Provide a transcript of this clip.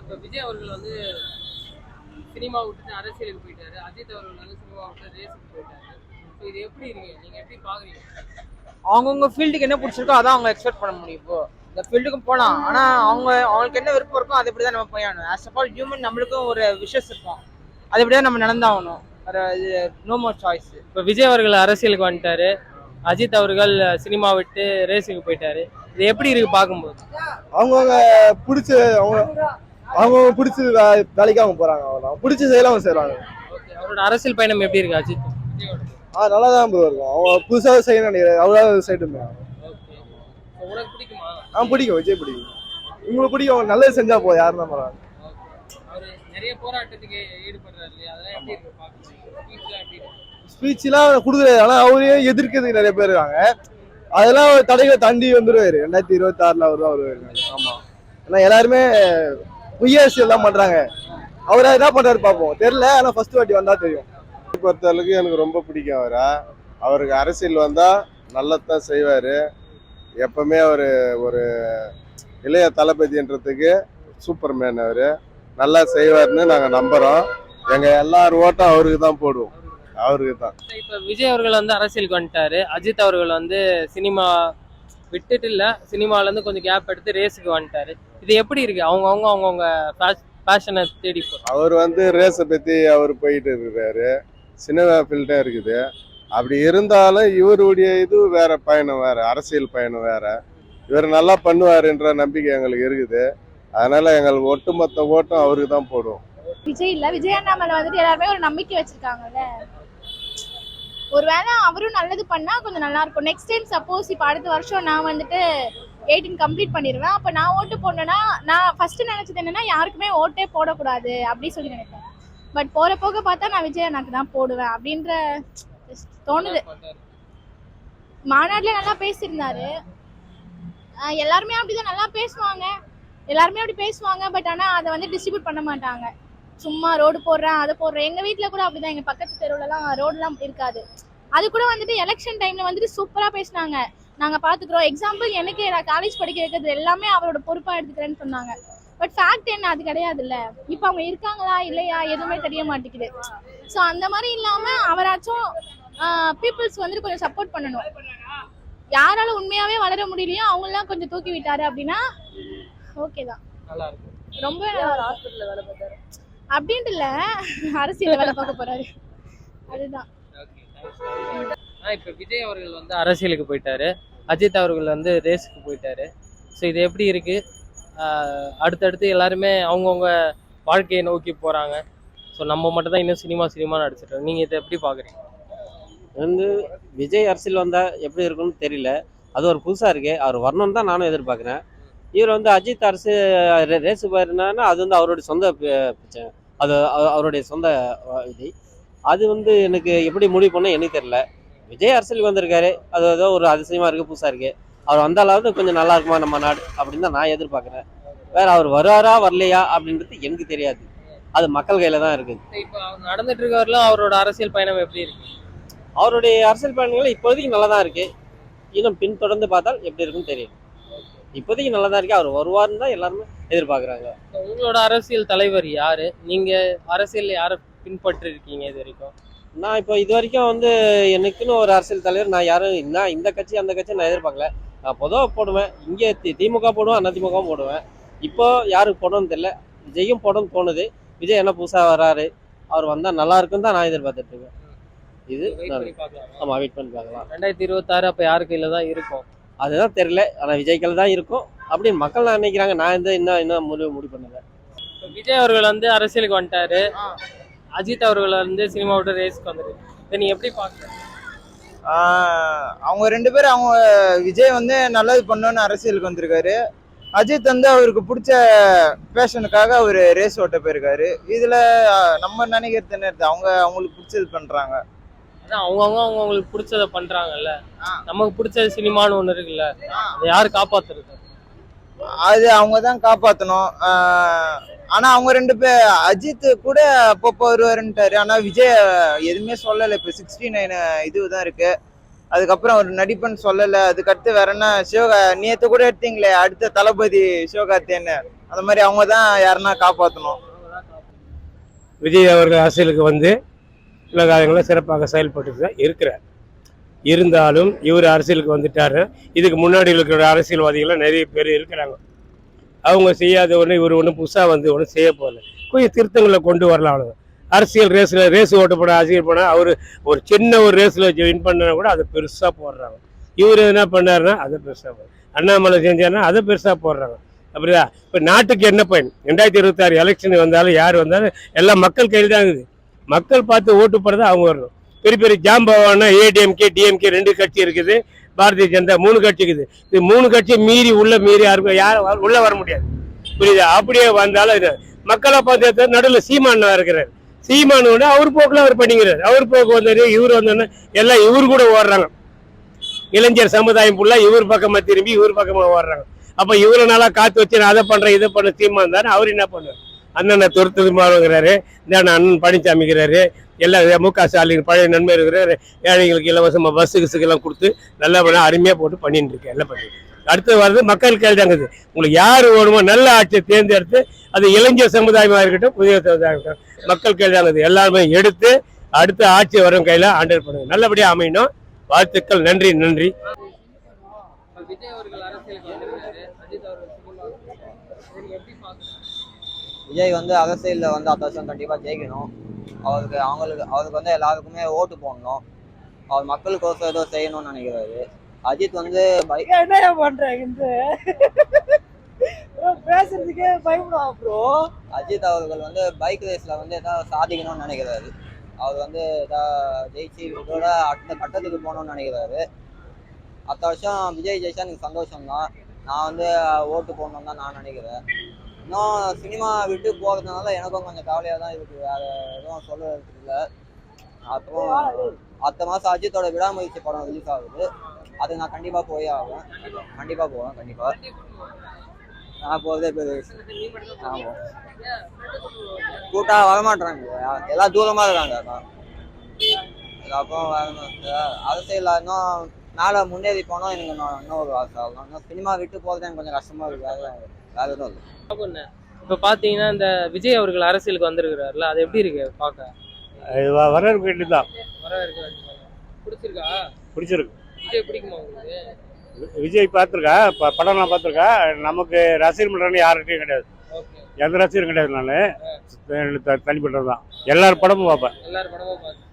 இப்ப விஜய் அவர்கள் வந்து சினிமா விட்டுட்டு அரசியலுக்கு போயிட்டாரு. அஜித் அவர்கள் வந்து சினிமா விட்டு ரேஸுக்கு போயிட்டாரு. So இது எப்படி இருக்கு நீங்க எப்படி பாக்குறீங்க? அவங்கவுங்க ஃபீல்டுக்கு என்ன பிடிச்சிருக்கோ அதான் அவங்க எக்ஸ்பெக்ட் பண்ண முடியும். இப்போ இந்த ஃபீல்டுக்கும் போகலாம் ஆனா அவங்க அவங்களுக்கு என்ன விருப்பம் இருக்கோ அது தான் நம்ம போயாகணும் ஆஸ் அ ஆல் ஹியூமன் நம்மளுக்கும் ஒரு விஷஸ் இருக்கும். அது தான் நம்ம நடந்தாகணும். வேற இது நோ மோர் சாய்ஸ் இப்ப விஜய் அவர்கள் அரசியலுக்கு வந்துட்டாரு. அஜித் அவர்கள் சினிமா விட்டு ரேஸுக்கு போயிட்டாரு. இது எப்படி இருக்கு பார்க்கும்போது அவங்கவுங்க பிடிச்ச அவங்க அவங்கவுங்க பிடிச்ச வேலைக்கு அவங்க போறாங்க அவ்வளோதான் பிடிச்ச செயல அவங்க செய்றாங்க ஓகே அவரோட அரசியல் பயணம் எப்படி இருக்கு அஜித்? ஆ நல்லா தான் ப்ரோ இருக்கும். அவங்க புதுசாக செய்ய நினைக்கிறேன். அவ்வளோ செய்யட்டுமே ஓகே. உனக்கு பிடிக்குமா? ஆ பிடிக்கும் விஜய் பிடிக்கும். உங்களுக்கு பிடிக்கும் அவங்க நல்லது செஞ்சா போதும் யாரும் தான் போறாங்க அவரு நிறைய போராட்டத்துக்கு ஈடுபடுறாரு இல்லையா? அதெல்லாம் எப்படி இருக்கு ஸ்பீச்லாம் எப்படி இருக்கு? ஸ்பீச்லாம் கொடுக்குறாரு ஆனால் அவரையும் எதிர்க்கிறதுக்கு நிறைய பேர் இருக்காங்க. அதெல்லாம் தடைகளை தாண்டி வந்துருவாரு. ரெண்டாயிரத்தி இருபத்தி ஆறுல அவர் தான் வருவாரு. ஆமா. ஏன்னா எல்லாருமே அரசியல் தான் பண்றாங்க. அவரை என்ன பண்றாரு பார்ப்போம் தெரியல ஆனால் ஃபர்ஸ்ட் வாட்டி வந்தா தெரியும். பொறுத்தளவுக்கு எனக்கு ரொம்ப பிடிக்கும் அவரை. அவருக்கு அரசியல் வந்தால் நல்லதான் செய்வார். எப்பவுமே அவர் ஒரு இளைய தளபதின்றதுக்கு சூப்பர் மேன் அவர். நல்லா செய்வார்னு நாங்கள் நம்புகிறோம் எங்கள் எல்லார் ஓட்டும் அவருக்கு தான் போடுவோம். அவருக்கு தான். இப்ப விஜய் அவர்கள் வந்து அரசியலுக்கு வந்துட்டாரு அஜித் அவர்கள் வந்து சினிமா விட்டுட்டு இல்ல சினிமால இருந்து கொஞ்சம் கேப் எடுத்து ரேஸுக்கு வந்துட்டாரு. இது எப்படி இருக்கு? அவங்க அவங்க அவங்கவுங்க பேஷனை தேடி போ அவர் வந்து ரேஸை பற்றி அவர் போயிட்டு இருக்கிறாரு சினிமா ஃபீல்டும் இருக்குது. அப்படி இருந்தாலும் இவருடைய இது வேற பயணம் வேற அரசியல் பயணம் வேற. இவர் நல்லா பண்ணுவாருன்ற நம்பிக்கை எங்களுக்கு இருக்குது. அதனால எங்களுக்கு ஒட்டுமொத்த ஓட்டம் அவருக்கு தான் போடுவோம். விஜய் இல்ல. விஜய் அண்ணா மேல வந்துட்டு எல்லாருமே ஒரு நம்பிக்கை வச்சிருக்காங்கல்ல? ஒருவேளை அவரும் நல்லது பண்ணா கொஞ்சம் நல்லா இருக்கும். நெக்ஸ்ட் டைம் சப்போஸ் இப்போ அடுத்த வருஷம் நான் வந்துட்டு எயிட்டீன் கம்ப்ளீட் பண்ணிடுவேன் அப்போ நான் ஓட்டு போடணும்னா நான் ஃபர்ஸ்ட் நினைச்சது என்னன்னா யாருக்குமே ஓட்டே போடக்கூடாது அப்படின்னு சொல்லி நினைப்பேன். பட் போற போக பார்த்தா நான் விஜய் அண்ணாக்கு தான் போடுவேன் அப்படின்ற தோணுது. மாநாட்டில் நல்லா பேசியிருந்தாரு. ஆஹ் எல்லாருமே அப்படிதான் நல்லா பேசுவாங்க. எல்லாருமே அப்படி பேசுவாங்க பட் ஆனால் அதை வந்து டிஸ்ட்ரிபியூட் பண்ண மாட்டாங்க. சும்மா ரோடு போடுறேன் அதை போடுறேன். எங்கள் வீட்டில் கூட அப்படிதான். எங்கள் பக்கத்து தெருவுலலாம் ரோடெலாம் இருக்காது. அது கூட வந்துட்டு எலெக்ஷன் டைமில் வந்துட்டு சூப்பராக பேசினாங்க. நாங்கள் பார்த்துக்குறோம் எக்ஸாம்பிள் எனக்கு நான் காலேஜ் படிக்க வைக்கிறது எல்லாமே அவரோட பொறுப்பாக எடுத்துக்கிறேன்னு சொன்னாங்க. பட் ஃபேக்ட் என்ன? அது கிடையாதுல்ல. இப்போ அவங்க இருக்காங்களா? இல்லையா? எதுவுமே தெரிய மாட்டேங்குது. ஸோ அந்த மாதிரி இல்லாமல் அவராச்சும் பீப்புள்ஸ் வந்துட்டு கொஞ்சம் சப்போர்ட் பண்ணணும். யாரால உண்மையாவே வளர முடியலையோ அவங்களாம் கொஞ்சம் தூக்கி விட்டாரு அப்படின்னா ஓகே தான். நல்லா இருக்கு ரொம்ப ஹாஸ்பிட்டல்ல வேலை பார்த்தாரு? அப்படின்ட்டு இல்ல. அரசியல் வேலை பார்க்க போறாரு. அதுதான். இப்ப விஜய் அவர்கள் வந்து அரசியலுக்கு போயிட்டாரு. அஜித் அவர்கள் வந்து ரேஸுக்கு போயிட்டாரு. ஸோ இது எப்படி இருக்கு? அடுத்தடுத்து எல்லாருமே அவங்கவுங்க வாழ்க்கையை நோக்கி போறாங்க. ஸோ நம்ம மட்டும் தான் இன்னும் சினிமா சினிமா நடிச்சிட்டோம் நீங்க இதை எப்படி பாக்குறீங்க? வந்து விஜய் அரசியல் வந்தால் எப்படி இருக்கும்னு தெரியல. அது ஒரு புதுசாக இருக்கு. அவர் வரணும்னு தான் நானும் எதிர்பார்க்குறேன். இவர் வந்து அஜித் அரசு ரேஸு போயிருந்தாருன்னா அது வந்து அவருடைய சொந்த பிரச்சனை. அது அவருடைய சொந்த இது. அது வந்து எனக்கு எப்படி முடிவு பண்ண எனக்கு தெரியல. விஜய் அரசியலுக்கு வந்திருக்காரு. அது ஏதோ ஒரு அதிசயமா இருக்கு புதுசாக இருக்கு. அவர் வந்தாலாவது கொஞ்சம் நல்லா இருக்குமா நம்ம நாடு அப்படின்னு தான் நான் எதிர்பார்க்குறேன். வேற அவர் வருவாரா வரலையா அப்படின்றது எனக்கு தெரியாது. அது மக்கள் கையில தான் இருக்குது இப்போ நடந்துட்டு இருக்கவரில் அவரோட அரசியல் பயணம் எப்படி இருக்கு? அவருடைய அரசியல் பயணங்கள் இப்போதைக்கு நல்லா தான் இருக்கு. இன்னும் பின்தொடர்ந்து பார்த்தால் எப்படி இருக்குன்னு தெரியும். இப்போதைக்கு நல்லா தான் இருக்கு. அவர் வருவார்னு தான் எல்லாருமே எதிர்பார்க்குறாங்க. உங்களோட அரசியல் தலைவர் யாரு? நீங்க அரசியல் யாரை பின்பற்றி இருக்கீங்க இது வரைக்கும்? நான் இப்போ இது வரைக்கும் வந்து எனக்குன்னு ஒரு அரசியல் தலைவர் நான் யாரும் நான் இந்த கட்சி அந்த கட்சி நான் எதிர்பார்க்கல. நான் பொதுவாக போடுவேன். இங்கே தி- திமுக போடுவேன் அதிமுகவும் போடுவேன். இப்போ யாருக்கு போடணும்னு தெரியல. விஜயும் போடணும்னு தோணுது. விஜய் என்ன புதுசாக வராரு அவர் வந்தால் நல்லா இருக்குன்னு தான் நான் எதிர்பார்த்துட்டு இருக்கேன். இது ஆமாம் வெயிட் பண்ணி பார்க்கலாம். ரெண்டாயிரத்தி இருபத்தாறு அப்ப யாரு கையில தான் இருக்கும்? அதுதான் தெரியல. ஆனால் விஜய்கள் தான் இருக்கும். அப்படின்னு மக்கள் நான் நினைக்கிறாங்க. நான் எந்த இன்னும் இன்னும் முடிவு முடிவு பண்ணல. விஜய் அவர்கள் வந்து அரசியலுக்கு வந்துட்டாரு. அஜித் அவர்கள் வந்து சினிமா விட்டு ரேஸ்க்கு வந்துரு இதை நீ எப்படி பாக்குற ஆஹ் அவங்க ரெண்டு பேரும் அவங்க விஜய் வந்து நல்லது பண்ணணும்னு அரசியலுக்கு வந்திருக்காரு. அஜித் வந்து அவருக்கு பிடிச்ச பேஷனுக்காக அவர் ரேஸ் ஓட்ட போயிருக்காரு. இதுல நம்ம நினைக்கிறது என்ன? அவங்க அவங்களுக்கு பிடிச்சது பண்றாங்க. அதான் அவங்கவுங்க அவங்கவுங்களுக்கு பிடிச்சத பண்றாங்கல்ல. ஆ. நமக்கு பிடிச்ச சினிமான்னு ஒண்ணு இருக்குல்ல. அதை யாரு காப்பாத்துறது? அது அவங்க தான் காப்பாற்றணும் ஆனால் அவங்க ரெண்டு பேர் அஜித் கூட அப்பப்போ வருவாருன்ட்டாரு. ஆனால் விஜய் எதுவுமே சொல்லலை. இப்போ சிக்ஸ்டி நைன் இதுதான் இருக்குது அதுக்கப்புறம் ஒரு நடிப்புன்னு சொல்லலை. அதுக்கடுத்து வேற என்ன? சிவகா நேற்று கூட எடுத்தீங்களே அடுத்த தளபதி சிவகார்த்தியன்னு அந்த மாதிரி அவங்க தான் யாருன்னா காப்பாற்றணும் விஜய் அவர்கள் அரசியலுக்கு வந்து சில காலங்களில் சிறப்பாக செயல்பட்டு தான் இருக்கிறார். இருந்தாலும் இவர் அரசியலுக்கு வந்துட்டார். இதுக்கு முன்னாடி இருக்கிற அரசியல்வாதிகள்லாம் நிறைய பேர் இருக்கிறாங்க. அவங்க செய்யாத ஒன்று இவர் ஒன்றும் புதுசாக வந்து ஒன்றும் செய்ய போகல. கொஞ்சம் திருத்தங்களை கொண்டு வரலாம் அவ்வளோ அரசியல் ரேஸில் ரேஸ் ஓட்ட போட அரசியல் போனால் அவர் ஒரு சின்ன ஒரு ரேஸில் வின் பண்ணா கூட அதை பெருசாக போடுறாங்க. இவர் என்ன பண்ணாருன்னா அதை பெருசாக போடுறாங்க அண்ணாமலை செஞ்சாருன்னா அதை பெருசாக போடுறாங்க. அப்படியா? இப்போ நாட்டுக்கு என்ன பயன்? ரெண்டாயிரத்தி இருபத்தாறு எலெக்ஷன் வந்தாலும் யார் வந்தாலும் எல்லாம் மக்கள் கையில் தான் இருக்குது. மக்கள் பார்த்து ஓட்டு போடுறது அவங்க வரணும். பெரிய பெரிய ஜாம்பவானா ஏடிஎம்கே டிஎம்கே ரெண்டு கட்சி இருக்குது. பாரதிய ஜனதா மூணு கட்சி இருக்குது. இது மூணு கட்சி மீறி உள்ள மீறி யாருக்கும் யாரும் உள்ள வர முடியாது. புரியுது? அப்படியே வந்தாலும் இது மக்களை பார்த்து நடுவில் சீமானா இருக்கிறார். சீமானு அவர் போக்கில் அவர் பண்ணிக்கிறார். அவர் போக்கு வந்தாரு இவர் வந்தோன்னா எல்லாம் இவர் கூட ஓடுறாங்க. இளைஞர் சமுதாயம் ஃபுல்லாக இவர் பக்கமாக திரும்பி இவர் பக்கமாக ஓடுறாங்க. அப்போ இவரை நல்லா காத்து வச்சு நான் அதை பண்ணுறேன் இதை பண்ண சீமான் தானே அவர் என்ன பண்ணுவார்? அண்ணன் துரத்துது மாறுங்கிறாரு இந்த அண்ணன் பழனிசாமிக்கிறாரு எல்லாம் மு க ஸ்டாலின் பழைய நன்மை இருக்கிறாரு. ஏழைங்களுக்கு இலவசமாக பஸ்ஸு கிஸுக்கெல்லாம் கொடுத்து நல்லா பண்ண அருமையாக போட்டு பண்ணிட்டு இருக்கேன் எல்லாம் பண்ணி. அடுத்து வர்றது மக்கள் கேள்விதாங்குது உங்களுக்கு யார் வேணுமோ நல்ல ஆட்சியை தேர்ந்தெடுத்து அது இளைஞர் சமுதாயமாக இருக்கட்டும் புதிய சமுதாயம் இருக்கட்டும் மக்கள் கேள்விதாங்குது எல்லாருமே எடுத்து அடுத்த ஆட்சி வரும் கையில் ஆண்டர் பண்ணுங்க. நல்லபடியாக அமையணும். வாழ்த்துக்கள். நன்றி நன்றி. விஜய் அவர்கள் அரசியலுக்கு வந்திருக்காரு. அஜித் அவர்கள் எப்படி பாக்குறீங்க விஜய் வந்து அரசியலில் வந்து அடுத்த வருஷம் கண்டிப்பாக ஜெயிக்கணும். அவருக்கு அவங்களுக்கு அவருக்கு வந்து எல்லாருக்குமே ஓட்டு போடணும். அவர் மக்களுக்கோசம் ஏதோ செய்யணும்னு நினைக்கிறாரு. அஜித் வந்து என்ன பண்றாங்க இந்த பேசுறதுக்கே பயப்படா ப்ரோ அஜித் அவர்கள் வந்து பைக் ரேஸில் வந்து ஏதாவது சாதிக்கணும்னு நினைக்கிறாரு. அவர் வந்து ஏதாவது ஜெயிச்சு இதோட அடுத்த கட்டத்துக்கு போகணும்னு நினைக்கிறாரு. அடுத்த வருஷம் விஜய் ஜெயிச்சா எனக்கு சந்தோஷம் தான் நான் வந்து ஓட்டு போடணும்னு தான் நான் நினைக்கிறேன். இன்னும் சினிமா விட்டு போகிறதுனால எனக்கும் கொஞ்சம் கவலையாக தான் இருக்குது வேறு எதுவும் சொல்லுறதுக்கு இல்லை. அப்புறம் அடுத்த மாதம் அஜித்தோட விடாமுயற்சி படம் ரிலீஸ் ஆகுது. அது நான் கண்டிப்பாக போய் ஆகும் கண்டிப்பாக போவேன் கண்டிப்பாக நான் போகிறதே பெரிய விஷயம். ஆமாம் கூட்டாக வரமாட்டாங்க எல்லாம் தூரமாக இருக்காங்க அதான். அப்புறம் வரணும். அரசியல்ல இன்னும் நாளை முன்னேறி போனால் எனக்கு இன்னும் இன்னும் ஒரு ஆசை. ஆகும் இன்னும் சினிமா விட்டு போகிறது எனக்கு கொஞ்சம் கஷ்டமாக இருக்கு. வேற வேற எதுவும் இல்லை இப்ப பாத்தீங்கன்னா இந்த விஜய் அவர்கள் அரசியலுக்கு வந்திருக்கிறாருல அது எப்படி இருக்கு பார்க்க வரவேற்க வேண்டியதுதான். வர இருக்கு பிடிச்சிருக்கா? பிடிச்சிருக்கு. விஜய் பிடிக்குமா உங்களுக்கு? விஜய் பார்த்துருக்கா ப படம்லாம் பார்த்துருக்கா நமக்கு ரசிகர் பண்ணுறேன்னு யார்கிட்டையும் கிடையாது. ஓகே. எந்த ரசிகரும் கிடையாது நான். தனிப்பட்டது தான் எல்லார் படமும் பார்ப்பேன் எல்லாரும் படமும் பார்த்து